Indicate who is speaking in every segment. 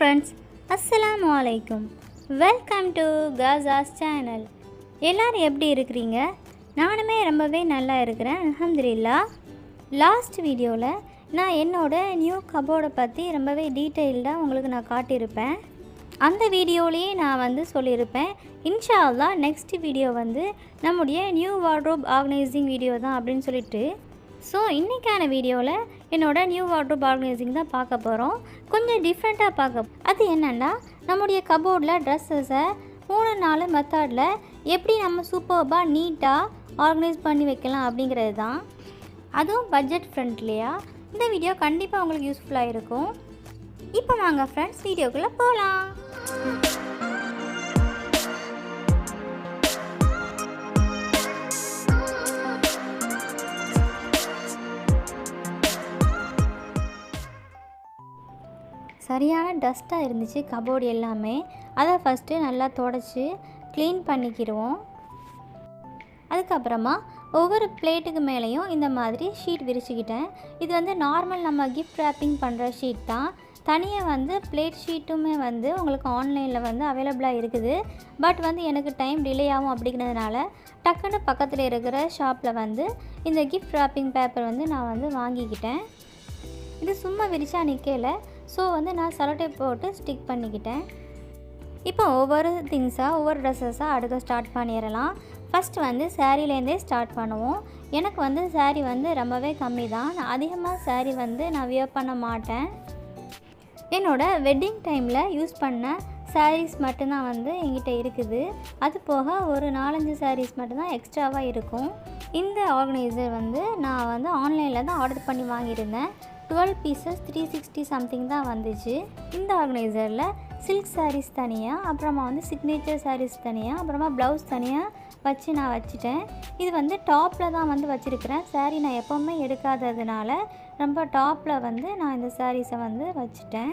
Speaker 1: Friends அஸ்ஸலாம் வலைக்கும் welcome to காசாஸ் channel எல்லோரும் எப்படி இருக்கிறீங்க? நானுமே ரொம்பவே நல்லா இருக்கிறேன் அலமதுல்லா லாஸ்ட் வீடியோவில் நான் என்னோட நியூ கபோர்டை பற்றி ரொம்பவே டீட்டெயில்டாக உங்களுக்கு நான் காட்டியிருப்பேன். அந்த வீடியோலேயே நான் வந்து சொல்லியிருப்பேன் இன்ஷா அல்லாஹ் நெக்ஸ்ட் வீடியோ வந்து நம்முடைய நியூ வார்ட்ரோப் ஆர்கனைசிங் வீடியோ தான் அப்படின்னு சொல்லிட்டு. ஸோ இன்றைக்கான வீடியோவில் என்னோட நியூ வார்ட்ரோப் ஆர்கனைசிங் தான் பார்க்க போகிறோம் கொஞ்சம் டிஃப்ரெண்ட்டாக பார்க்க அது என்னென்னா நம்முடைய கபோர்டில் ட்ரெஸ்ஸஸை மூணு நாலு மெத்தடில் எப்படி நம்ம சூப்பர்பாக நீட்டாக ஆர்கனைஸ் பண்ணி வைக்கலாம் அப்படிங்கிறது தான். அதுவும் பட்ஜெட் ஃப்ரெண்ட்லியாக இந்த வீடியோ கண்டிப்பாக உங்களுக்கு யூஸ்ஃபுல்லாக இருக்கும். இப்போ வாங்க ஃப்ரெண்ட்ஸ் வீடியோக்குள்ளே போகலாம் சரியான டஸ்ட்டாக இருந்துச்சு கபோர்டு எல்லாமே. அதை ஃபஸ்ட்டு நல்லா தொடச்சி க்ளீன் பண்ணிக்கிடுவோம் அதுக்கப்புறமா ஒவ்வொரு பிளேட்டுக்கு மேலேயும் இந்த மாதிரி ஷீட் விரிச்சுக்கிட்டேன். இது வந்து நார்மல் நம்ம கிஃப்ட் ரேப்பிங் பண்ணுற ஷீட் தான். தனியாக வந்து பிளேட் ஷீட்டுமே வந்து உங்களுக்கு ஆன்லைனில் வந்து அவைலபிளாக இருக்குது. பட் வந்து எனக்கு டைம் டிலே ஆகும் அப்படிங்கிறதுனால டக்குன்னு பக்கத்தில் இருக்கிற ஷாப்பில் வந்து இந்த கிஃப்ட் ரேப்பிங் பேப்பர் வந்து நான் வந்து வாங்கிக்கிட்டேன். இது சும்மா விரிச்சா நிற்கல ஸோ வந்து நான் சலோடேப் போட்டு ஸ்டிக் பண்ணிக்கிட்டேன். இப்போ ஒவ்வொரு திங்ஸாக ஒவ்வொரு ட்ரெஸ்ஸஸாக அடுக்க ஸ்டார்ட் பண்ணிடலாம். ஃபஸ்ட்டு வந்து சேரீலேருந்தே ஸ்டார்ட் பண்ணுவோம். எனக்கு வந்து சேரீ வந்து ரொம்பவே கம்மி தான். நான் அதிகமாக சேரீ வந்து நான் வியர் பண்ண மாட்டேன். என்னோட வெட்டிங் டைமில் யூஸ் பண்ண சாரீஸ் மட்டும்தான் வந்து என்கிட்ட இருக்குது. அது போக ஒரு நாலஞ்சு சாரீஸ் மட்டும்தான் எக்ஸ்ட்ராவாக இருக்கும். இந்த ஆர்கனைசர் வந்து நான் வந்து ஆன்லைனில் தான் ஆர்டர் பண்ணி வாங்கியிருந்தேன். Twelve pieces three sixty something தான் வந்துச்சு. இந்த ஆர்கனைசரில் சில்க் சாரீஸ் தனியாக அப்புறமா வந்து சிக்னேச்சர் சாரீஸ் தனியாக அப்புறமா ப்ளவுஸ் தனியாக வச்சு நான் வச்சுட்டேன். இது வந்து டாப்பில் தான் வந்து வச்சுருக்கிறேன். சாரீ நான் எப்போவுமே எடுக்காததுனால ரொம்ப டாப்பில் வந்து நான் இந்த சாரீஸை வந்து வச்சுட்டேன்.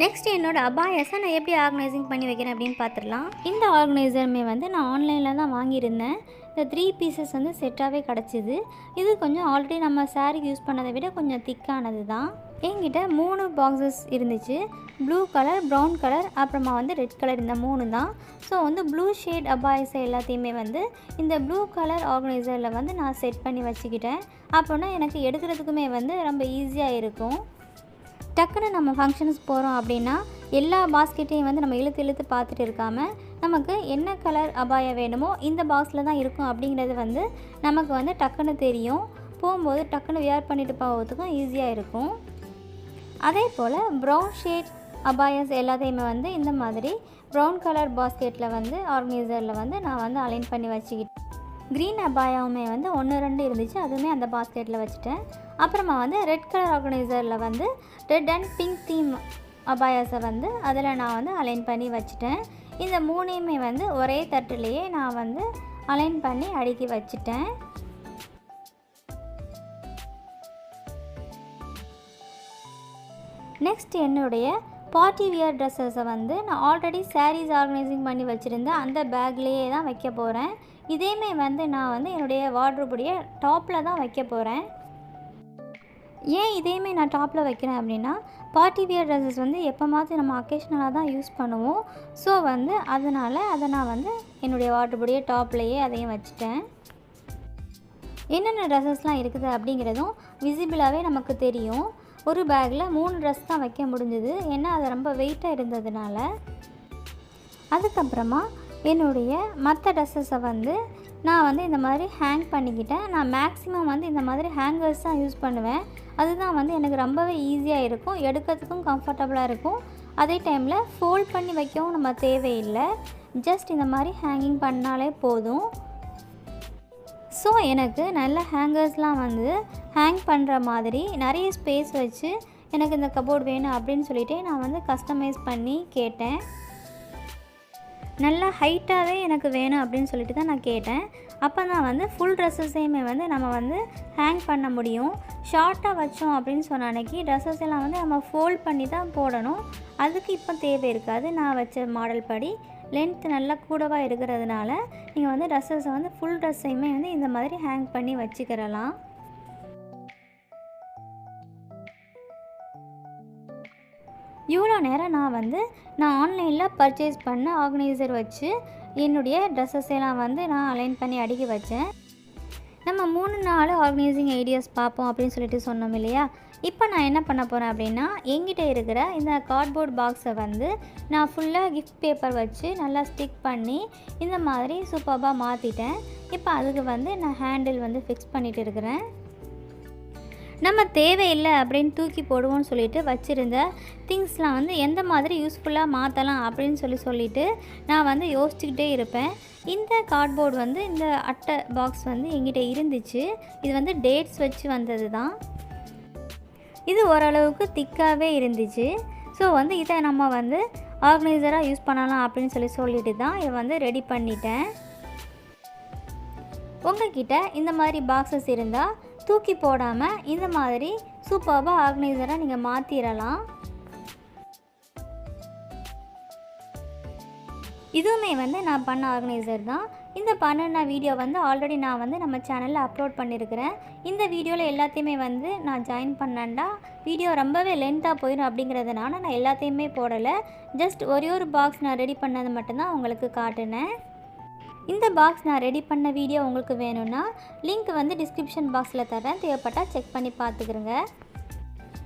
Speaker 1: நெக்ஸ்ட் என்னோட அபாயஸை நான் எப்படி ஆர்கனைசிங் பண்ணி வைக்கிறேன் அப்படின்னு பார்த்துடலாம். இந்த ஆர்கனைசருமே வந்து நான் ஆன்லைனில் தான் வாங்கியிருந்தேன். இந்த த்ரீ பீசஸ் வந்து செட்டாகவே கிடச்சிது. இது கொஞ்சம் ஆல்ரெடி நம்ம சாரீக்கு யூஸ் பண்ணதை விட கொஞ்சம் திக்கானது தான். என்கிட்ட மூணு பாக்ஸஸ் இருந்துச்சு. ப்ளூ கலர் ப்ரௌன் கலர் அப்புறமா வந்து ரெட் கலர் இந்த மூணு தான். ஸோ வந்து ப்ளூ ஷேட் அபாயஸை எல்லாத்தையுமே வந்து இந்த ப்ளூ கலர் ஆர்கனைசரில் வந்து நான் செட் பண்ணி வச்சுக்கிட்டேன். அப்போனா எனக்கு எடுக்கிறதுக்குமே வந்து ரொம்ப ஈஸியாக இருக்கும். டக்குன்னு நம்ம ஃபங்க்ஷன்ஸ் போகிறோம் அப்படின்னா எல்லா பாஸ்கெட்டையும் வந்து நம்ம இழுத்து இழுத்து பார்த்துட்டு இருக்காமல் நமக்கு என்ன கலர் அபாயா வேணுமோ இந்த பாக்ஸில் தான் இருக்கும் அப்படிங்கிறது வந்து நமக்கு வந்து டக்குன்னு தெரியும். போகும்போது டக்குன்னு வியர் பண்ணிட்டு போகிறதுக்கும் ஈஸியாக இருக்கும். அதே போல் ப்ரௌன் ஷேட் அபாயஸ் எல்லாத்தையுமே வந்து இந்த மாதிரி ப்ரௌன் கலர் பாஸ்கெட்டில் வந்து ஆர்கனைசரில் வந்து நான் வந்து அலைன் பண்ணி வச்சுக்கிட்டேன். க்ரீன் அபாயாவுமே வந்து ஒன்று ரெண்டு இருந்துச்சு. அதுவுமே அந்த பாஸ்கெட்டில் வச்சுட்டேன். அப்புறமா வந்து ரெட் கலர் ஆர்கனைசரில் வந்து ரெட் அண்ட் பிங்க் தீம் அபாயாஸை வந்து அதில் நான் வந்து அலைன் பண்ணி வச்சுட்டேன். இந்த மூணையுமே வந்து ஒரே தட்டுலேயே நான் வந்து அலைன் பண்ணி அடுக்கி வச்சுட்டேன். நெக்ஸ்ட் என்னுடைய பார்ட்டி வியர் ட்ரெஸ்ஸஸை வந்து நான் ஆல்ரெடி சாரீஸ் ஆர்கனைசிங் பண்ணி வச்சுருந்தேன் அந்த பேக்லேயே தான் வைக்க போகிறேன் இதேமே வந்து நான் வந்து என்னுடைய வார்ட்ரோபுடைய டாப்பில் தான் வைக்க போகிறேன் ஏன் இதேமே நான் டாப்பில் வைக்கிறேன் அப்படின்னா பார்ட்டி வியர் ட்ரெஸ்ஸஸ் வந்து எப்போமாவது நம்ம அக்கேஷ்னலாக தான் யூஸ் பண்ணுவோம். ஸோ வந்து அதனால் அதை நான் வந்து என்னுடைய வார்ட்ரோபுடைய டாப்லேயே அதையும் வச்சுட்டேன். என்னென்ன ட்ரெஸ்ஸஸ்லாம் இருக்குது அப்படிங்கிறதும் விசிபிளாகவே நமக்கு தெரியும். ஒரு பேக்கில் மூணு ட்ரெஸ் தான் வைக்க முடிஞ்சுது. ஏன்னா அது ரொம்ப வெயிட்டாக இருந்ததுனால. அதுக்கப்புறமா என்னுடைய மற்ற ட்ரெஸ்ஸஸை வந்து நான் வந்து இந்த மாதிரி ஹேங் பண்ணிக்கிட்டேன். நான் மேக்ஸிமம் வந்து இந்த மாதிரி ஹேங்கர்ஸ் தான் யூஸ் பண்ணுவேன். அதுதான் வந்து எனக்கு ரொம்பவே ஈஸியாக இருக்கும். எடுக்கிறதுக்கும் கம்ஃபர்டபுளாக இருக்கும். அதே டைமில் ஃபோல்ட் பண்ணி வைக்கவும் நம்ம தேவையில்லை. ஜஸ்ட் இந்த மாதிரி ஹேங்கிங் பண்ணாலே போதும். ஸோ எனக்கு நல்ல ஹேங்கர்ஸ்லாம் வந்து ஹேங் பண்ணுற மாதிரி நிறைய ஸ்பேஸ் வச்சு எனக்கு இந்த கபோர்டு வேணும் அப்படின்னு சொல்லிட்டு நான் வந்து கஸ்டமைஸ் பண்ணி கேட்டேன். நல்லா ஹைட்டாகவே எனக்கு வேணும் அப்படின்னு சொல்லிட்டு தான் நான் கேட்டேன். அப்போ தான் வந்து ஃபுல் ட்ரெஸ்ஸஸையுமே வந்து நம்ம வந்து ஹேங் பண்ண முடியும். ஷார்ட்டாக வச்சோம் அப்படின்னு சொன்ன அன்னைக்கு ட்ரெஸ்ஸஸ் எல்லாம் வந்து நம்ம ஃபோல்ட் பண்ணி தான் போடணும். அதுக்கு இப்போ தேவை இருக்காது. நான் வச்ச மாடல் படி லென்த் நல்லா கூடவாக இருக்கிறதுனால நீங்கள் வந்து ட்ரெஸ்ஸஸை வந்து ஃபுல் ட்ரெஸ்ஸையுமே வந்து இந்த மாதிரி ஹேங் பண்ணி வச்சுக்கிறலாம் இவ்வளோ நேரம் நான் வந்து நான் ஆன்லைனில் பர்ச்சேஸ் பண்ண ஆர்கனைசர் வச்சு என்னுடைய ட்ரெஸ்ஸஸ் எல்லாம் வந்து நான் அலைன் பண்ணி அடுக்கி வச்சேன். நம்ம மூணு நாலு ஆர்கனைசிங் ஐடியாஸ் பார்ப்போம் அப்படின்னு சொல்லிட்டு சொன்னோம் இல்லையா? இப்போ நான் என்ன பண்ண போகிறேன் அப்படின்னா என்கிட்ட இருக்கிற இந்த கார்ட்போர்ட் பாக்ஸை வந்து நான் ஃபுல்லாக கிஃப்ட் பேப்பர் வச்சு நல்லா ஸ்டிக் பண்ணி இந்த மாதிரி சூப்பராக மாற்றிட்டேன் இப்போ அதுக்கு வந்து நான் ஹேண்டில் வந்து ஃபிக்ஸ் பண்ணிகிட்டு இருக்கிறேன். நம்ம தேவையில்லை அப்படின்னு தூக்கி போடுவோம்னு சொல்லிட்டு வச்சுருந்த திங்ஸ்லாம் வந்து எந்த மாதிரி யூஸ்ஃபுல்லாக மாற்றலாம் அப்படின்னு சொல்லி சொல்லிட்டு நான் வந்து யோசிச்சுக்கிட்டே இருப்பேன். இந்த கார்ட்போர்டு வந்து இந்த அட்டை பாக்ஸ் வந்து எங்கிட்ட இருந்துச்சு. இது வந்து டேட்ஸ் வச்சு வந்தது தான். இது ஓரளவுக்கு திக்காகவே இருந்துச்சு. ஸோ வந்து இதை நம்ம வந்து ஆர்கனைசராக யூஸ் பண்ணலாம் அப்படின்னு சொல்லி சொல்லிட்டு தான் இதை வந்து ரெடி பண்ணிட்டேன். உங்ககிட்ட இந்த மாதிரி பாக்ஸஸ் இருந்தால் தூக்கி போடாமல் இந்த மாதிரி சூப்பராக ஆர்கனைசராக நீங்கள் மாற்றிடலாம் இதுவுமே வந்து நான் பண்ண ஆர்கனைசர் தான். இந்த பண்ணின வீடியோ வந்து ஆல்ரெடி நான் வந்து நம்ம சேனலில் அப்லோட் பண்ணியிருக்கிறேன் இந்த வீடியோவில் எல்லாத்தையுமே வந்து நான் ஜாயின் பண்ணேன்டா. வீடியோ ரொம்பவே லென்த்தாக போயிடும் அப்படிங்கிறதுனால நான் எல்லாத்தையுமே போடலை. ஜஸ்ட் ஒரே ஒரு பாக்ஸ் நான் ரெடி பண்ணது மட்டும்தான் உங்களுக்கு காட்டினேன். இந்த பாக்ஸ் நான் ரெடி பண்ண வீடியோ உங்களுக்கு வேணும்னா லிங்க் வந்து டிஸ்கிரிப்ஷன் பாக்ஸில் தரேன் தேவைப்பட்டால் செக் பண்ணி பார்த்துக்கிறோங்க.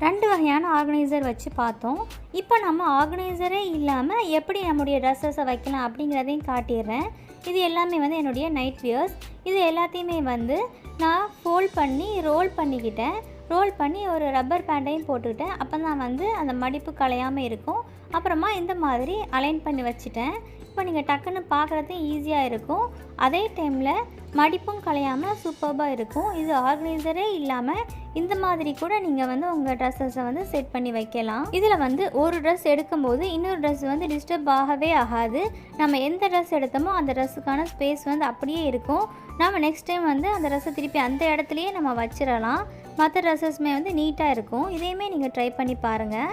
Speaker 1: ரெண்டு வகையான ஆர்கனைசர் வச்சு பார்த்தோம். இப்போ நம்ம ஆர்கனைசரே இல்லாமல் எப்படி நம்முடைய ட்ரெஸ்ஸஸை வைக்கலாம் அப்படிங்கிறதையும் காட்டிடுறேன். இது எல்லாமே வந்து என்னுடைய நைட் வியர்ஸ் இது எல்லாத்தையுமே வந்து நான் ஃபோல்ட் பண்ணி ரோல் பண்ணிக்கிட்டேன். ரோல் பண்ணி ஒரு ரப்பர் பேண்டையும் போட்டுக்கிட்டேன். அப்போ தான் வந்து அந்த மடிப்பு கலையாமல் இருக்கும். அப்புறமா இந்த மாதிரி அலைன் பண்ணி வச்சுட்டேன். இப்போ நீங்கள் டக்குன்னு பார்க்குறது ஈஸியாக இருக்கும். அதே டைமில் மடிப்பும் கலையாமல் சூப்பராக இருக்கும். இது ஆர்கனைசரே இல்லாமல் இந்த மாதிரி கூட நீங்கள் வந்து உங்கள் ட்ரெஸ்ஸஸை வந்து செட் பண்ணி வைக்கலாம். இதில் வந்து ஒரு ட்ரெஸ் எடுக்கும்போது இன்னொரு ட்ரெஸ் வந்து டிஸ்டர்ப் ஆகவே ஆகாது. நம்ம எந்த ட்ரெஸ் எடுத்தோமோ அந்த ட்ரெஸ்ஸுக்கான ஸ்பேஸ் வந்து அப்படியே இருக்கும். நம்ம நெக்ஸ்ட் டைம் வந்து அந்த ட்ரெஸ்ஸை திருப்பி அந்த இடத்துலையே நம்ம வச்சிடலாம். மற்ற ட்ரெஸ்ஸஸ்மே வந்து நீட்டாக இருக்கும். இதையுமே நீங்கள் ட்ரை பண்ணி பாருங்கள்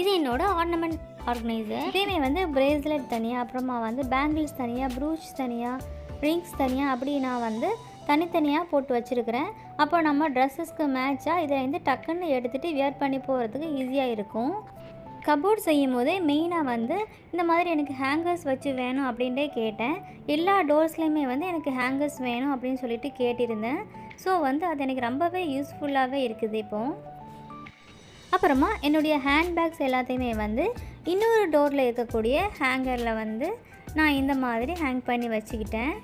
Speaker 1: இது என்னோடய ஆர்னமெண்ட் ஆர்கனைசர் இதேமே வந்து பிரேஸ்லெட் தனியாக அப்புறமா வந்து பேங்கிள்ஸ் தனியாக ப்ரூச் தனியாக ரிங்ஸ் தனியாக அப்படி நான் வந்து தனித்தனியாக போட்டு வச்சுருக்கிறேன். அப்போ நம்ம ட்ரெஸ்ஸஸ்க்கு மேட்சாக இதை வந்து டக்குன்னு எடுத்துகிட்டு வியர் பண்ணி போகிறதுக்கு ஈஸியாக இருக்கும். கபோர்ட் செய்யும் போதே மெயினாக வந்து இந்த மாதிரி எனக்கு ஹேங்கர்ஸ் வச்சு வேணும் அப்படின்ட்டே கேட்டேன். எல்லா டோர்ஸ்லேயுமே வந்து எனக்கு ஹேங்கர்ஸ் வேணும் அப்படின்னு சொல்லிட்டு கேட்டிருந்தேன். ஸோ வந்து அது எனக்கு ரொம்பவே யூஸ்ஃபுல்லாகவே இருக்குது இப்போது அப்புறமா என்னுடைய ஹேண்ட்பேக்ஸ் எல்லாத்தையுமே வந்து இன்னொரு டோரில் இருக்கக்கூடிய ஹேங்கரில் வந்து நான் இந்த மாதிரி ஹேங் பண்ணி வச்சுக்கிட்டேன்.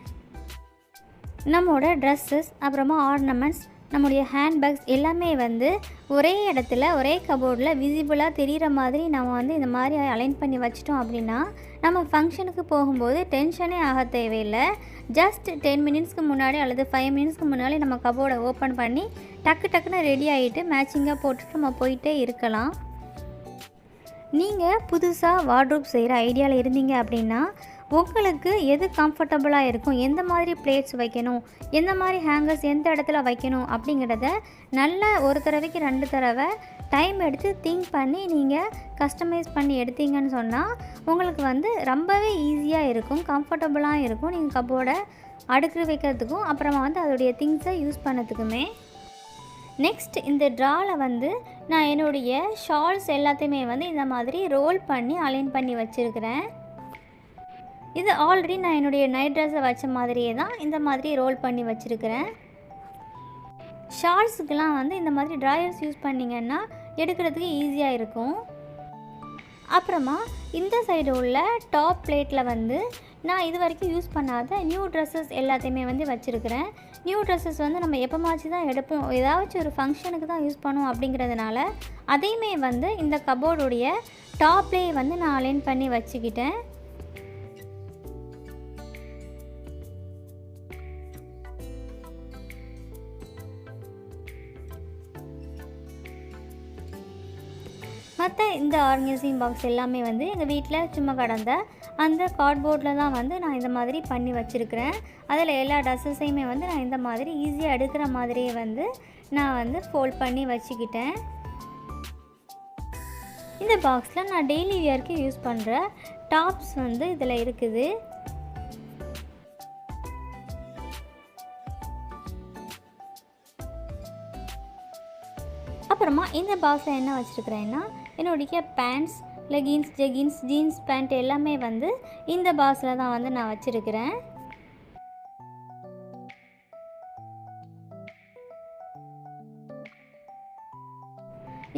Speaker 1: நம்மளோட ட்ரெஸ்ஸஸ் அப்புறமா ஆர்னமெண்ட்ஸ் நம்முடைய ஹேண்ட்பேக்ஸ் எல்லாமே வந்து ஒரே இடத்துல ஒரே கபோர்டில் விசிபிளாக தெரிகிற மாதிரி நம்ம வந்து இந்த மாதிரி அலைன் பண்ணி வச்சிட்டோம் அப்படின்னா நம்ம ஃபங்க்ஷனுக்கு போகும்போது டென்ஷனே ஆக தேவையில்லை. ஜஸ்ட் டென் மினிட்ஸ்க்கு முன்னாடி அல்லது ஃபைவ் மினிட்ஸ்க்கு முன்னாடி நம்ம கபோர்டை ஓப்பன் பண்ணி டக்கு டக்குன்னு ரெடி ஆகிட்டு மேட்சிங்காக போட்டுட்டு நம்ம போயிட்டே இருக்கலாம். நீங்கள் புதுசாக வார்ட்ரூப் செய்கிற ஐடியாவில் இருந்தீங்க அப்படின்னா உங்களுக்கு எது கம்ஃபர்டபுளாக இருக்கும் எந்த மாதிரி பிளேட்ஸ் வைக்கணும் எந்த மாதிரி ஹேங்கர்ஸ் எந்த இடத்துல வைக்கணும் அப்படிங்கிறத நல்லா ஒரு தடவைக்கு ரெண்டு தடவை டைம் எடுத்து திங்க் பண்ணி நீங்கள் கஸ்டமைஸ் பண்ணி எடுத்தீங்கன்னு சொன்னால் உங்களுக்கு வந்து ரொம்பவே ஈஸியாக இருக்கும் கம்ஃபர்டபுளாக இருக்கும். நீங்கள் கப்போட அடுக்கு வைக்கிறதுக்கும் அப்புறமா வந்து அதோடைய திங்ஸை யூஸ் பண்ணதுக்குமே நெக்ஸ்ட் இந்த ட்ராவில் வந்து நான் என்னுடைய ஷால்ஸ் எல்லாத்தையுமே வந்து இந்த மாதிரி ரோல் பண்ணி அலைன் பண்ணி வச்சுருக்கிறேன். இது ஆல்ரெடி நான் என்னுடைய நைட் ட்ரெஸ்ஸை வச்ச மாதிரியே தான் இந்த மாதிரி ரோல் பண்ணி வச்சுருக்கிறேன். ஷால்ஸுக்கெலாம் வந்து இந்த மாதிரி ட்ராயர்ஸ் யூஸ் பண்ணிங்கன்னா எடுக்கிறதுக்கு ஈஸியாக இருக்கும். அப்புறமா இந்த சைடு உள்ள டாப் பிளேட்டில் வந்து நான் இது வரைக்கும் யூஸ் பண்ணாத நியூ ட்ரெஸ்ஸஸ் எல்லாத்தையுமே வந்து வச்சுருக்கிறேன். நியூ ட்ரெஸ்ஸஸ் வந்து நம்ம எப்போமாச்சும் தான் எடுப்போம். ஏதாச்சும் ஒரு ஃபங்க்ஷனுக்கு தான் யூஸ் பண்ணுவோம் அப்படிங்கிறதுனால அதையுமே வந்து இந்த கபோர்டுடைய டாப்லேயே வந்து நான் அலைன் பண்ணி வச்சுக்கிட்டேன். மற்ற இந்த ஆர்கனைசிங் பாக்ஸ் எல்லாமே வந்து எங்கள் வீட்டில் சும்மா கடந்த அந்த கார்ட்போர்டில் தான் வந்து நான் இந்த மாதிரி பண்ணி வச்சுருக்கிறேன். அதில் எல்லா ட்ரெஸ்ஸஸையுமே வந்து நான் இந்த மாதிரி ஈஸியாக எடுக்கிற மாதிரியே வந்து நான் வந்து ஃபோல்ட் பண்ணி வச்சுக்கிட்டேன். இந்த பாக்ஸில் நான் டெய்லி வியர்க்கு யூஸ் பண்ணுற டாப்ஸ் வந்து இதில் இருக்குது. அப்புறமா இந்த பாக்ஸில் என்ன வச்சுருக்கிறேன்னா என்னுடைய pants leggings jeggings jeans pant எல்லாமே வந்து இந்த பாக்ஸில் தான் வந்து நான் வச்சுருக்கிறேன்.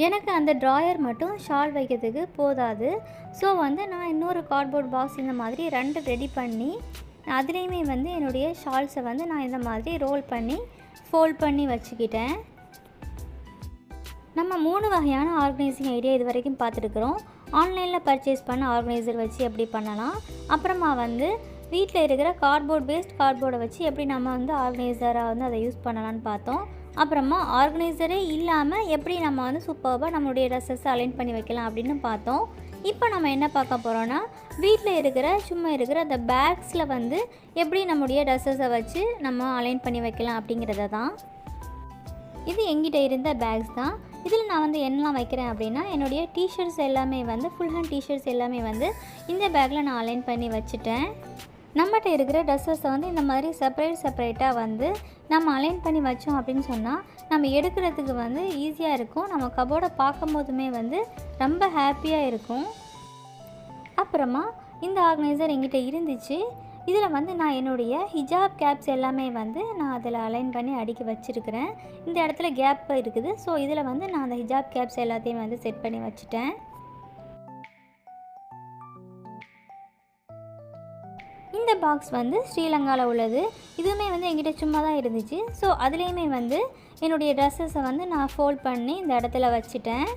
Speaker 1: எனக்கு அந்த ட்ராயர் மட்டும் ஷால் வைக்கிறதுக்கு போதாது. ஸோ வந்து நான் இன்னொரு கார்ட்போர்ட் பாக்ஸ் இந்த மாதிரி ரெண்டு ரெடி பண்ணி அதுலேயுமே வந்து என்னுடைய ஷால்ஸை வந்து நான் இந்த மாதிரி ரோல் பண்ணி ஃபோல்ட் பண்ணி வச்சுக்கிட்டேன். நம்ம மூணு வகையான ஆர்கனைசிங் ஐடியா இது வரைக்கும் பார்த்துருக்குறோம். ஆன்லைனில் பர்ச்சேஸ் பண்ண ஆர்கனைசர் வச்சு எப்படி பண்ணலாம்? அப்புறமா வந்து வீட்டில் இருக்கிற கார்ட்போர்ட் பேஸ்ட் கார்ட்போர்டை வச்சு எப்படி நம்ம வந்து ஆர்கனைசராக வந்து அதை யூஸ் பண்ணலான்னு பார்த்தோம். அப்புறமா ஆர்கனைசரே இல்லாமல் எப்படி நம்ம வந்து சூப்பராக நம்மளுடைய ட்ரெஸ்ஸஸ் அலைன் பண்ணி வைக்கலாம் அப்படின்னு பார்த்தோம். இப்போ நம்ம என்ன பார்க்க போகிறோன்னா வீட்டில் இருக்கிற சும்மா இருக்கிற அந்த பேக்ஸில் வந்து எப்படி நம்முடைய ட்ரெஸ்ஸஸை வச்சு நம்ம அலைன் பண்ணி வைக்கலாம் அப்படிங்கிறத தான். இது எங்கிட்ட இருந்த பேக்ஸ் தான். இதில் நான் வந்து என்னலாம் வைக்கிறேன் அப்படின்னா என்னுடைய டிஷர்ட்ஸ் எல்லாமே வந்து ஃபுல் ஹேண்ட் டிஷர்ட்ஸ் எல்லாமே வந்து இந்த பேக்கில் நான் அலைன் பண்ணி வச்சுட்டேன். நம்மகிட்ட இருக்கிற ட்ரெஸ்ஸஸை வந்து இந்த மாதிரி செப்பரேட் செப்பரேட்டாக வந்து நம்ம அலைன் பண்ணி வச்சோம் அப்படின்னு சொன்னால் நம்ம எடுக்கிறதுக்கு வந்து ஈஸியாக இருக்கும். நம்ம கபோர்டை பார்க்கும்போதுமே வந்து ரொம்ப ஹாப்பியாக இருக்கும். அப்புறமா இந்த ஆர்கனைசர் எங்கிட்ட இருந்துச்சு. இதில் வந்து நான் என்னுடைய ஹிஜாப் கேப்ஸ் எல்லாமே வந்து நான் அதில் அலைன் பண்ணி அடுக்கி வச்சுருக்கிறேன். இந்த இடத்துல கேப் இருக்குது. ஸோ இதில் வந்து நான் அந்த ஹிஜாப் கேப்ஸ் எல்லாத்தையும் வந்து செட் பண்ணி வச்சுட்டேன். இந்த பாக்ஸ் வந்து ஸ்ரீலங்காவில் உள்ளது. இதுவுமே வந்து என்கிட்ட சும்மா தான் இருந்துச்சு. ஸோ அதுலேயுமே வந்து என்னுடைய ட்ரெஸ்ஸஸை வந்து நான் ஃபோல்ட் பண்ணி இந்த இடத்துல வச்சுட்டேன்.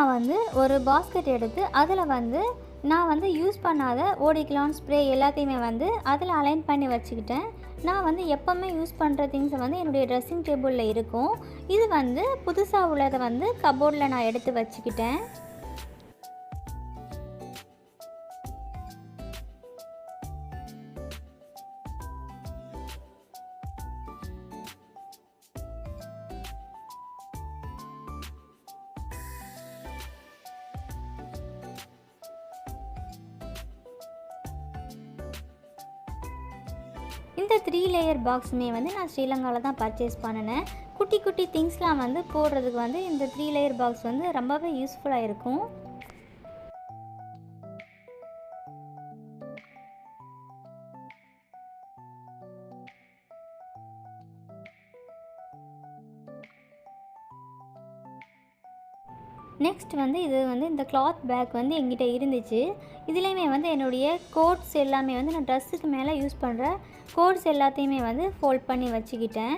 Speaker 1: அப்புறமா வந்து ஒரு பாஸ்கெட் எடுத்து அதில் வந்து நான் வந்து யூஸ் பண்ணாத ஓடிக்லான் ஸ்ப்ரே எல்லாத்தையுமே வந்து அதில் அலைன் பண்ணி வச்சுக்கிட்டேன். நான் வந்து எப்போவுமே யூஸ் பண்ணுற திங்ஸை வந்து என்னுடைய ட்ரெஸ்ஸிங் டேபிளில் இருக்கும். இது வந்து புதுசாக உள்ளதை வந்து கபோர்டில் நான் எடுத்து வச்சுக்கிட்டேன். பாக்ஸுமே வந்து நான் ஸ்ரீலங்காவில் தான் பர்ச்சேஸ் பண்ணினேன். குட்டி குட்டி திங்ஸ்லாம் வந்து போடுறதுக்கு வந்து இந்த த்ரீ லேயர் பாக்ஸ் வந்து ரொம்பவே யூஸ்ஃபுல்லாக இருக்கும். நெக்ஸ்ட் வந்து இது வந்து இந்த கிளாத் பேக் வந்து எங்கிட்ட இருந்துச்சு. இதுலேயுமே வந்து என்னுடைய கோட்ஸ் எல்லாமே வந்து நான் ட்ரெஸ்ஸுக்கு மேலே யூஸ் பண்ணுற கோட்ஸ் எல்லாத்தையுமே வந்து ஃபோல்ட் பண்ணி வச்சுக்கிட்டேன்.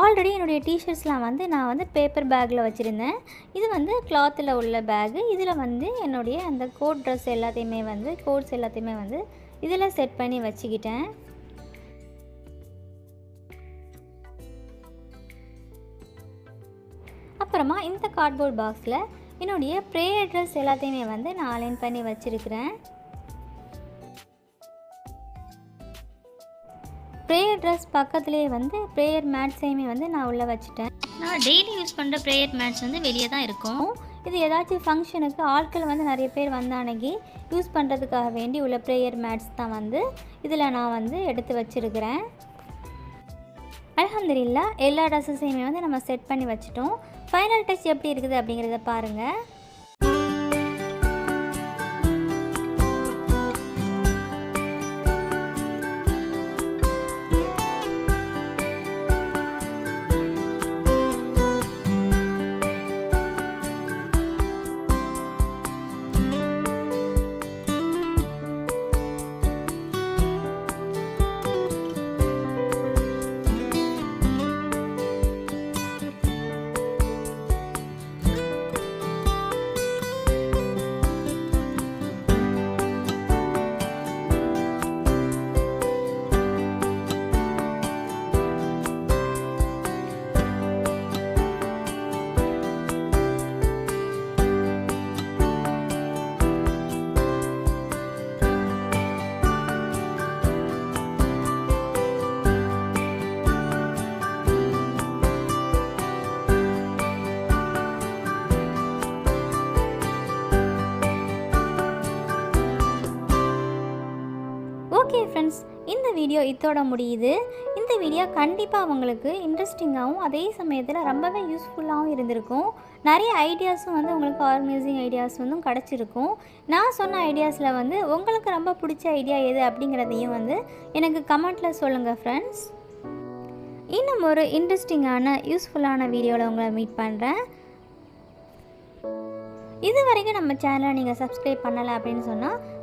Speaker 1: ஆல்ரெடி என்னுடைய டிஷர்ட்ஸ்லாம் வந்து நான் வந்து பேப்பர் பேக்கில் வச்சுருந்தேன். இது வந்து கிளாத்தில் உள்ள பேகு இதில் வந்து என்னுடைய அந்த கோட் ட்ரெஸ் எல்லாத்தையுமே வந்து கோட்ஸ் எல்லாத்தையுமே வந்து இதில் செட் பண்ணி வச்சுக்கிட்டேன். அப்புறமா இந்த கார்ட்போர்ட் பாக்ஸில் என்னுடைய ப்ரே அட்ரஸ் எல்லாத்தையுமே வந்து நான் அலைன் பண்ணி வச்சுருக்கிறேன். ப்ரேயர் ட்ரெஸ் பக்கத்துலேயே வந்து ப்ரேயர் மேட்ஸையுமே வந்து நான் உள்ளே வச்சுட்டேன். நான் டெய்லி யூஸ் பண்ணுற ப்ரேயர் மேட்ஸ் வந்து வெளியே தான் இருக்கும். இது ஏதாச்சும் ஃபங்க்ஷனுக்கு ஆட்கள் வந்து நிறைய பேர் வந்த அன்னைக்கு யூஸ் பண்ணுறதுக்காக வேண்டி உள்ள ப்ரேயர் மேட்ஸ் தான் வந்து இதில் நான் வந்து எடுத்து வச்சுருக்கிறேன். அலமதுல்லா எல்லா ட்ரெஸ்ஸஸையுமே வந்து நம்ம செட் பண்ணி வச்சுட்டோம். ஃபைனல் டச் எப்படி இருக்குது அப்படிங்கிறத பாருங்கள் வீடியோ இத்தோட முடியுது. இந்த வீடியோ கண்டிப்பாக உங்களுக்கு இன்ட்ரெஸ்டிங்காகவும் அதே சமயத்தில் ரொம்பவே யூஸ்ஃபுல்லாகவும் இருந்திருக்கும். நிறைய ஐடியாஸும் வந்து உங்களுக்கு ஆர்கனைசிங் ஐடியாஸ் வந்து கிடச்சிருக்கும். நான் சொன்ன ஐடியாஸில் வந்து உங்களுக்கு ரொம்ப பிடிச்ச ஐடியா எது அப்படிங்கிறதையும் வந்து எனக்கு கமெண்ட்டில் சொல்லுங்கள் ஃப்ரெண்ட்ஸ் இன்னும் ஒரு இன்ட்ரெஸ்டிங்கான யூஸ்ஃபுல்லான வீடியோவில் உங்களை மீட் பண்ணுறேன் இது வரைக்கும் நம்ம சேனலை நீங்கள் சப்ஸ்கிரைப் பண்ணலை அப்படின்னு சொன்னால்